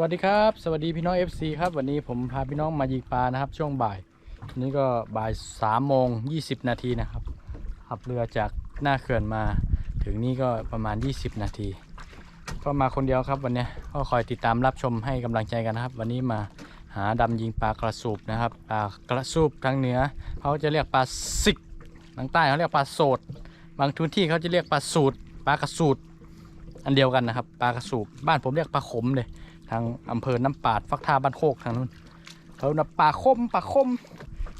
สวัสดีครับ สวัสดีพี่น้อง FC ครับวันนี้ผมพาพี่น้องมายิงปลานะครับ ช่วงบ่ายนี่ก็บ่ายสามโมง20 นาทีนะครับขับเรือจากหน้าเขื่อนมา ถึงนี่ก็ประมาณ 20 นาที ก็มาคนเดียวครับวันนี้ก็คอยติดตามรับชมให้กำลังใจกันนะครับ วันนี้มาหาดำยิงปลากระสูบนะครับปลากระสูบทางเหนือเขาจะเรียกปลาสิกทางใต้เขาเรียกปลาโสด บางพื้นที่เขาจะเรียกปลาสูตรปลากระสูดอันเดียวกันนะครับปลากระสูบบ้านผมเรียกปลาขมเลย ทางอำเภอน้ำปาดฟักท่าบ้านโคกทางนู้นเขานะปลาคมปลาคม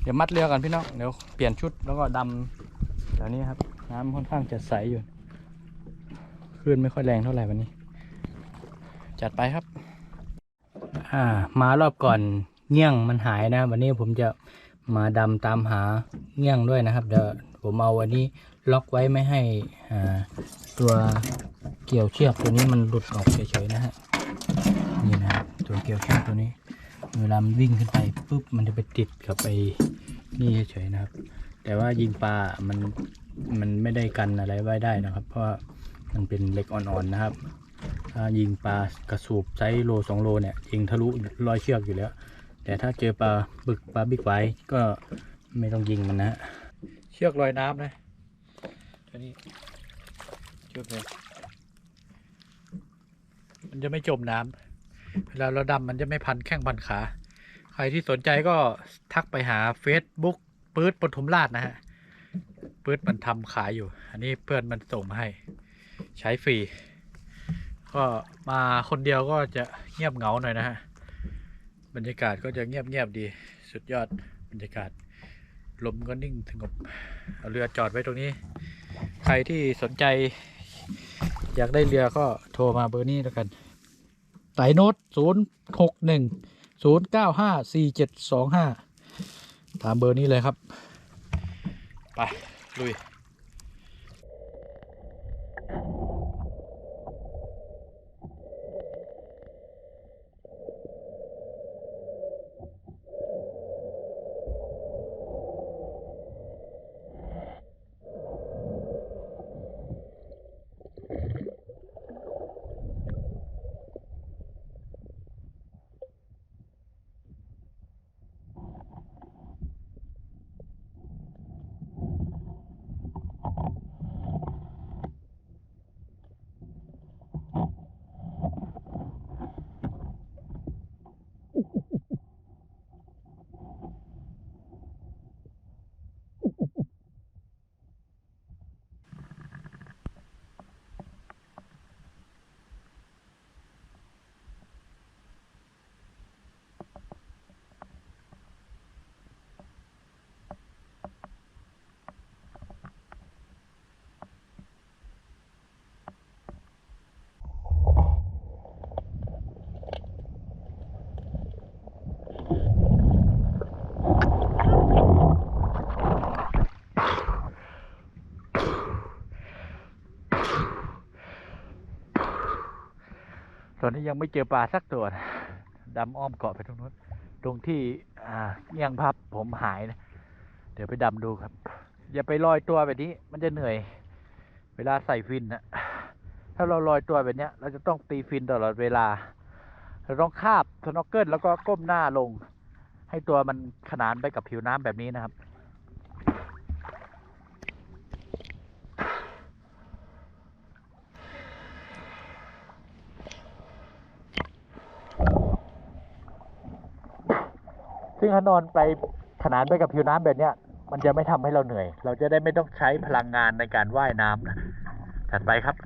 เดี๋ยวมัดเรือกันพี่น้องเดี๋ยวเปลี่ยนชุดแล้วก็ดำแถวนี้ครับน้ำค่อนข้างจะใสอยู่คลื่นไม่ค่อยแรงเท่าไหร่วันนี้ จัดไปครับ อ่ามารอบก่อนเงี้ยงมันหายนะ วันนี้ผมจะมาดำตามหาเงี้ยงด้วยนะครับเดี๋ยวผมเอาวันนี้ล็อกไว้ไม่ให้ตัวเกี่ยวเชือกตัวนี้มันหลุดออกเฉยๆนะฮะ ตัวเกลียวเชือกตัวนี้ เวลามันวิ่งขึ้นไปปุ๊บมันจะไปติดกับไปนี่เฉยๆนะครับ แต่ว่ายิงปลา มันมันไม่ได้กันอะไรไว้ได้นะครับ เพราะว่ามันเป็นเหล็กอ่อนๆนะครับ ถ้ายิงปลากระสูบไซส์โลสองโลเนี่ยยิงทะลุรอยเชือกอยู่แล้ว แต่ถ้าเจอปลาบึกปลาบิ๊กไวก็ไม่ต้องยิงมันนะฮะเชือกลอยน้ำนะตัวนี้เชือกเลยมันจะไม่จมน้ำ เวลาเราดำมันจะไม่พันแข้งพันขา ใครที่สนใจก็ทักไปหา Facebook ปื๊ดปฐมราชนะฮะปื๊ดมันทำขายอยู่ อันนี้เพื่อนมันส่งมาให้ ใช้ฟรี ก็มาคนเดียวก็จะเงียบเหงาหน่อยนะฮะ บรรยากาศก็จะเงียบเงียบๆดี สุดยอดบรรยากาศลมก็นิ่งสงบ เอาเรือจอดไว้ตรงนี้ ใครที่สนใจ อยากได้เรือก็โทรมาเบอร์นี้แล้วกัน สายโนดศูนย์หกหนึ่งศูนย์เก้าห้าสี่เจ็ดสองห้าตามเบอร์นี้เลยครับ ไป ลุย อนนี้ยังไม่เจอปลาสักตัวนะดำอ้อมเกาะไปตรงนู้น ตรงที่อ่าเงียงพับผมหายนะ เดี๋ยวไปดำดูครับ อย่าไปลอยตัวแบบนี้ มันจะเหนื่อย เวลาใส่ฟินนะถ้าเราลอยตัวแบบเนี้ยเราจะต้องตีฟินตลอดเวลา เราต้องคาบสโนเกิลแล้วก็ก้มหน้าลง ให้ตัวมันขนานไปกับผิวน้ำแบบนี้นะครับ ซึ่งถ้านอนไปขนานไปกับผิวน้ำแบบเนี้ย มันจะไม่ทำให้เราเหนื่อย เราจะได้ไม่ต้องใช้พลังงานในการว่ายน้ำนะถัดไปครับ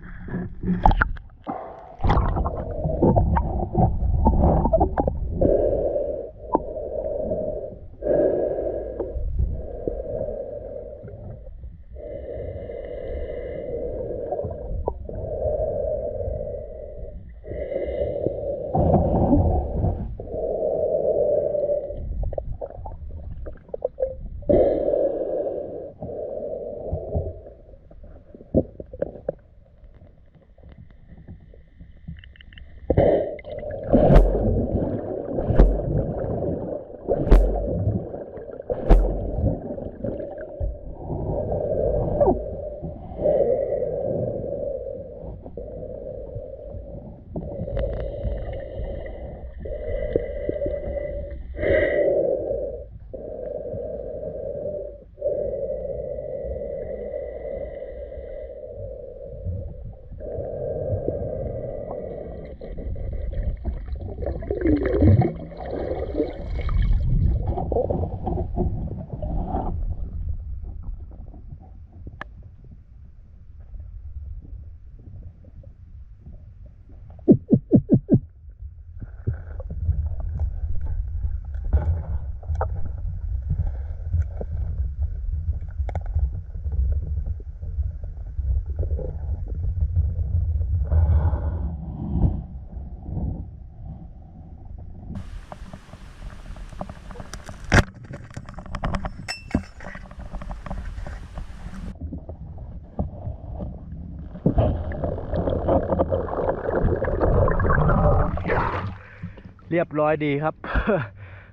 เรียบร้อยดีครับ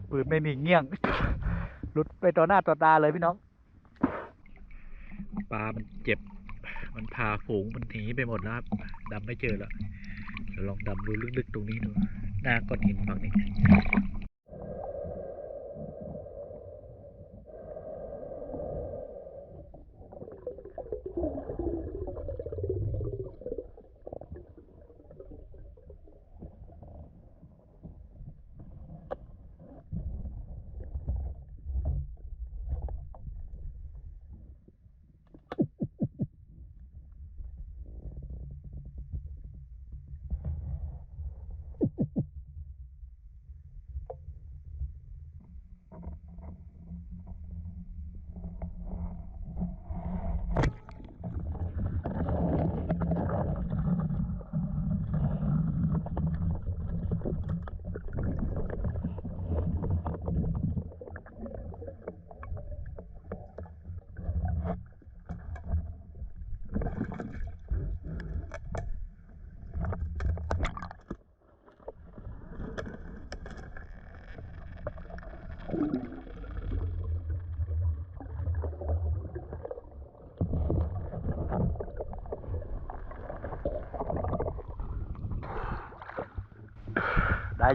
ปืนไม่มีเงี้ยงหลุดไปต่อหน้าต่อตาเลยพี่น้องปลามันเจ็บ มันพาฝูงมันหนีไปหมดแล้วครับดำไม่เจอแล้วเดี๋ยวลองดำดูลึกๆตรงนี้ดูหน้าก้อนหินฝั่งนี้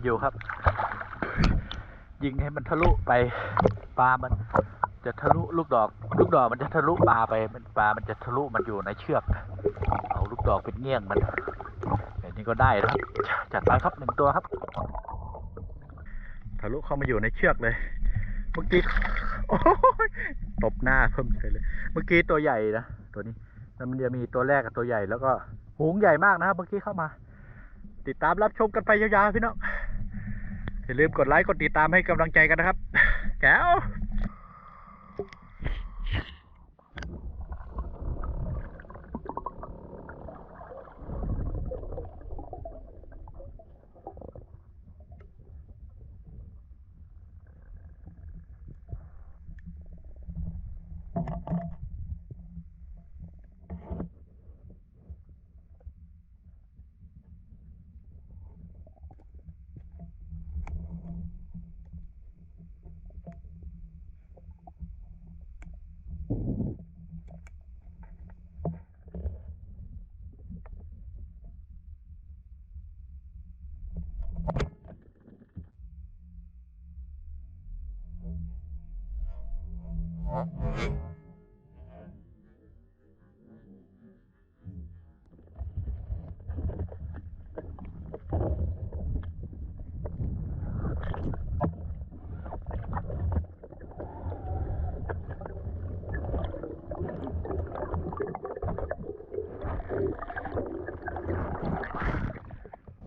อยู่ครับ ยิงให้มันทะลุไปปลามัน จะทะลุลูกดอก ลูกดอกมันจะทะลุปลาไปมันปลามันจะทะลุมันอยู่ในเชือก เอาลูกดอกเป็นเงี้ยงมันแบบนี้ก็ได้ครับ จัดไปครับหนึ่งตัวครับทะลุเข้ามาอยู่ในเชือกเลย เมื่อกี้โอ้ยตบหน้าเพิ่มเลยเลย เมื่อกี้ตัวใหญ่นะตัวนี้แล้วมันจะมีตัวแรกกับตัวใหญ่แล้วก็หูงใหญ่มากนะครับเมื่อกี้เข้ามา ติดตามรับชมกันไปยาวๆพี่น้อง อย่าลืมกดไลค์ กดติดตามให้กำลังใจกันนะครับแก้ว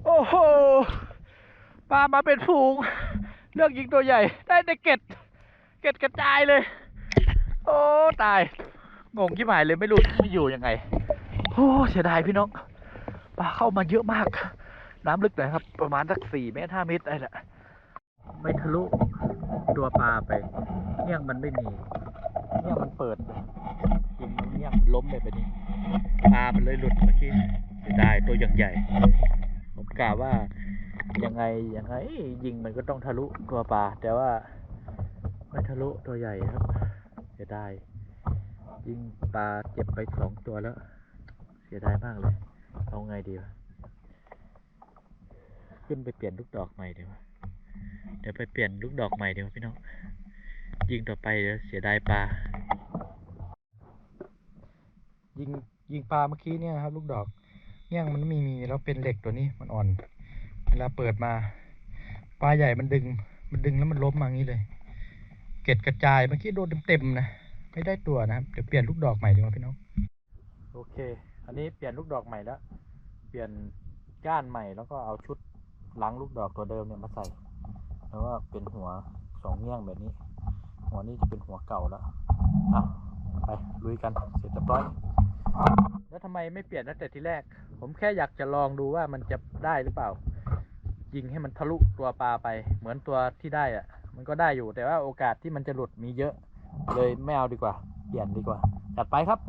โอ้โห ปลามาเป็นฝูง เลือกยิงตัวใหญ่ ได้แต่เก็ด เก็ดกระจายเลย โอ้ ตาย งงที่หมายเลยไม่รู้ไม่อยู่ยังไง โอ้ เสียดายพี่น้อง ปลาเข้ามาเยอะมาก น้ำลึกหน่อยครับ ประมาณสักสี่เมตรห้าเมตรได้แหละ ไม่ทะลุตัวปลาไปเงี้ยงมันไม่มีเงี้ยงมันเปิดยิงมันเงี้ยงล้มไปแบบนี้ปลามันเลยหลุดเมื่อกี้เสียดายตัวยังใหญ่ ผมกล่าวว่า ยังไงยังไงยิงมันก็ต้องทะลุตัวปลาแต่ว่าไม่ทะลุตัวใหญ่ครับเสียดายยิงปลาเจ็บไปสองตัวแล้ว เสียดายมากเลย เอาไงดีวะขึ้นไปเปลี่ยนลูกดอกใหม่ดีวะเดี๋ยวไปเปลี่ยนลูกดอกใหม่เดี๋ยวพี่น้องยิงต่อไปเดี๋ยวเสียดายปลายิงยิงปลาเมื่อกี้เนี่ยครับ ลูกดอกเงี้ยมันไม่มีแล้วเป็นเหล็กตัวนี้มันอ่อน เวลาเปิดมาปลาใหญ่มันดึง มันดึงแล้วมันล้มมางี้เลย เกล็ดกระจายเมื่อกี้โดนเต็มๆนะ ไม่ได้ตัวนะครับ เดี๋ยวเปลี่ยนลูกดอกใหม่ดีกว่าพี่น้อง โอเค อันนี้เปลี่ยนลูกดอกใหม่แล้ว เปลี่ยนก้านใหม่แล้วก็เอาชุดหลังลูกดอกตัวเดิมเนี่ยมาใส่ แล้วก็เป็นหัวสองเงี้ยงแบบนี้ หัวนี้จะเป็นหัวเก่าแล้วอะไปลุยกัน เสร็จเรียบร้อย แล้วทำไมไม่เปลี่ยนตั้งแต่ทีแรก ผมแค่อยากจะลองดูว่ามันจะได้หรือเปล่า ยิงให้มันทะลุตัวปลาไป เหมือนตัวที่ได้อะมันก็ได้อยู่แต่ว่าโอกาสที่มันจะหลุดมีเยอะ เลยไม่เอาดีกว่า เปลี่ยนดีกว่าจัดไปครับ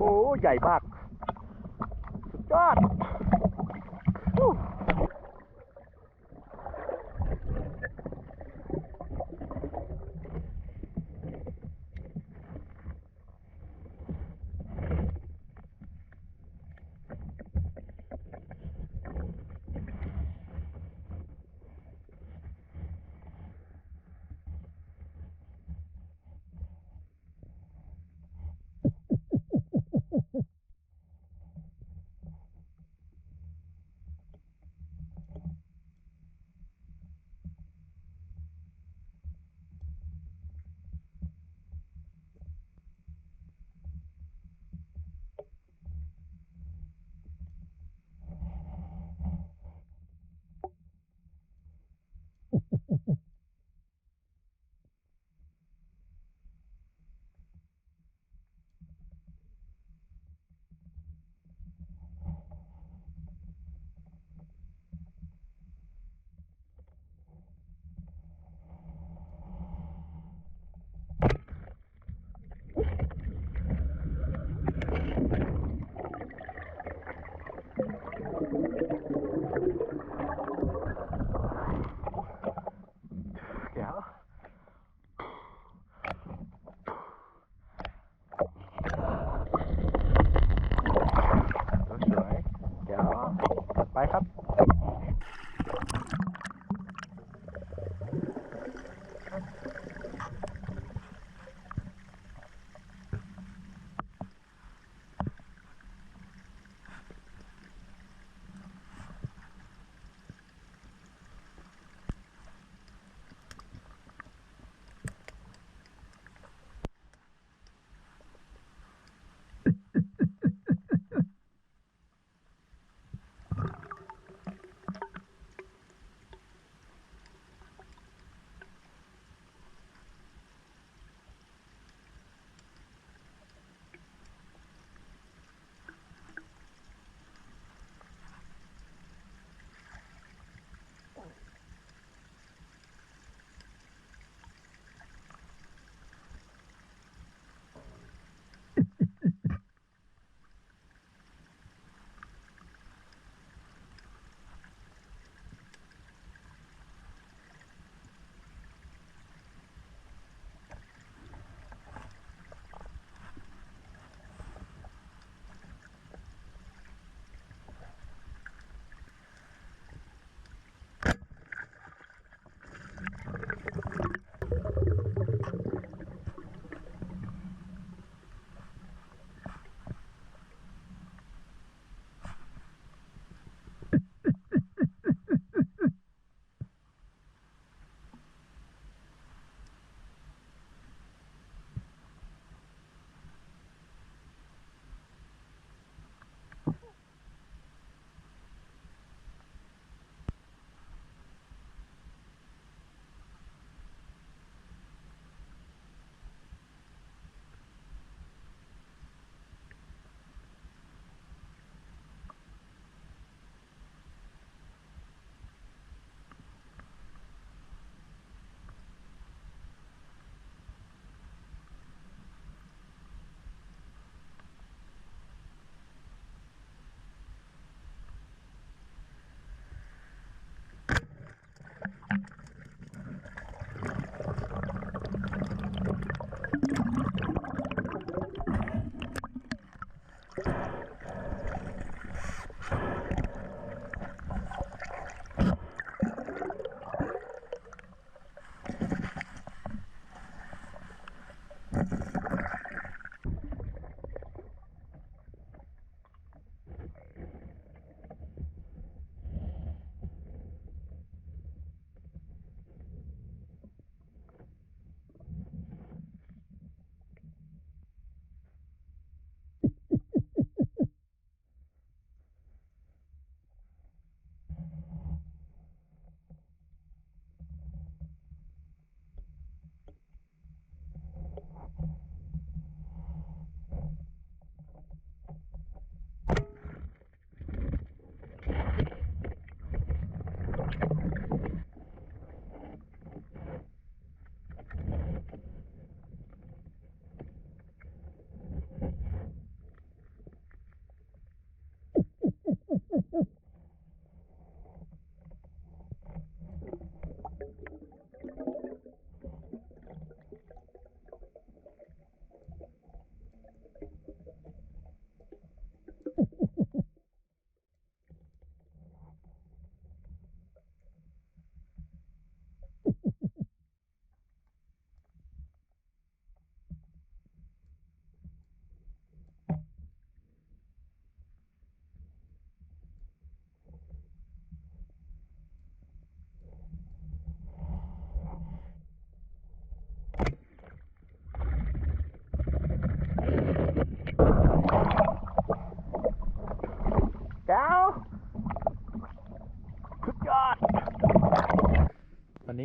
โอ้ใหญ่มาก สุดยอด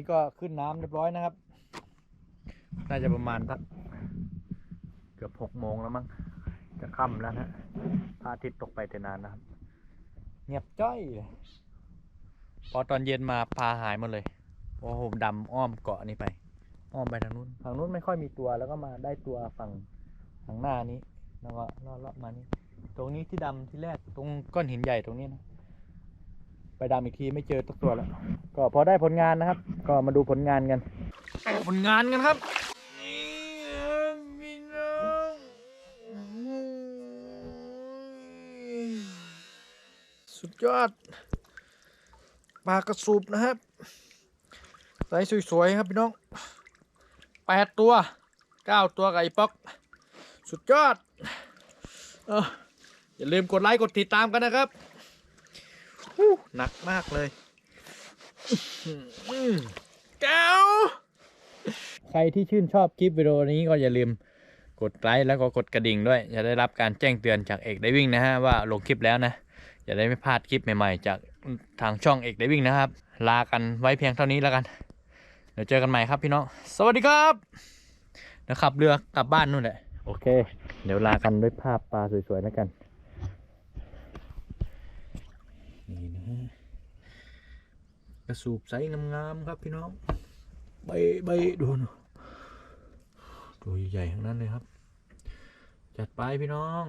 ก็ขึ้นน้ำเรียบร้อยนะครับ น่าจะประมาณสักเกือบหกโมงแล้วมั้งจะค่ำแล้วนะพระอาทิตย์ตกไปแต่นานนะครับ เงียบจ้อยเลยพอตอนเย็นมาปลาหายหมดเลยเพราะผมดำอ้อมเกาะนี้ไป อ้อมไปทางนู้นทางนู้นไม่ค่อยมีตัวแล้วก็มาได้ตัวฝั่งทางหน้านี้แล้วก็ลอดๆมานี่ตรงนี้ที่ดำที่แรกตรงก้อนหินใหญ่ตรงนี้นะ ไปดำอีกทีไม่เจอตัวตัวแล้ว ก็พอได้ผลงานนะครับ ก็มาดูผลงานกัน ผลงานกันครับสุดยอดปลากระสูบนะครับไซส์สวยๆครับพี่น้องแปดตัวเก้าตัวไอ้ป๊อก สุดยอดอออย่าลืมกดไลค์กดติดตามกันนะครับ หนักมากเลยอื้อแก้วใครที่ชื่นชอบคลิปวิดีโอนี้ก็อย่าลืมกดไลค์แล้วก็กดกระดิ่งด้วย จะได้รับการแจ้งเตือนจากเอกได้วิ่งนะฮะว่าลงคลิปแล้วนะอย่าได้ไม่พลาดคลิปใหม่ๆ จากทางช่องเอกได้วิ่งนะครับ ลากันไว้เพียงเท่านี้แล้วกัน เดี๋ยวเจอกันใหม่ครับพี่น้อง สวัสดีครับเดี๋ยวขับเรือกลับบ้านนู่นแหละ โอเค เดี๋ยวลากันด้วยภาพปลาสวยๆแล้วกันนี่นะฮะ กระสูบไซส์งามๆครับพี่น้อง ใบใบดูหนตัวใหญ่ๆทั้งนั้นเลยครับ จัดไปพี่น้อง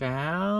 แก้ว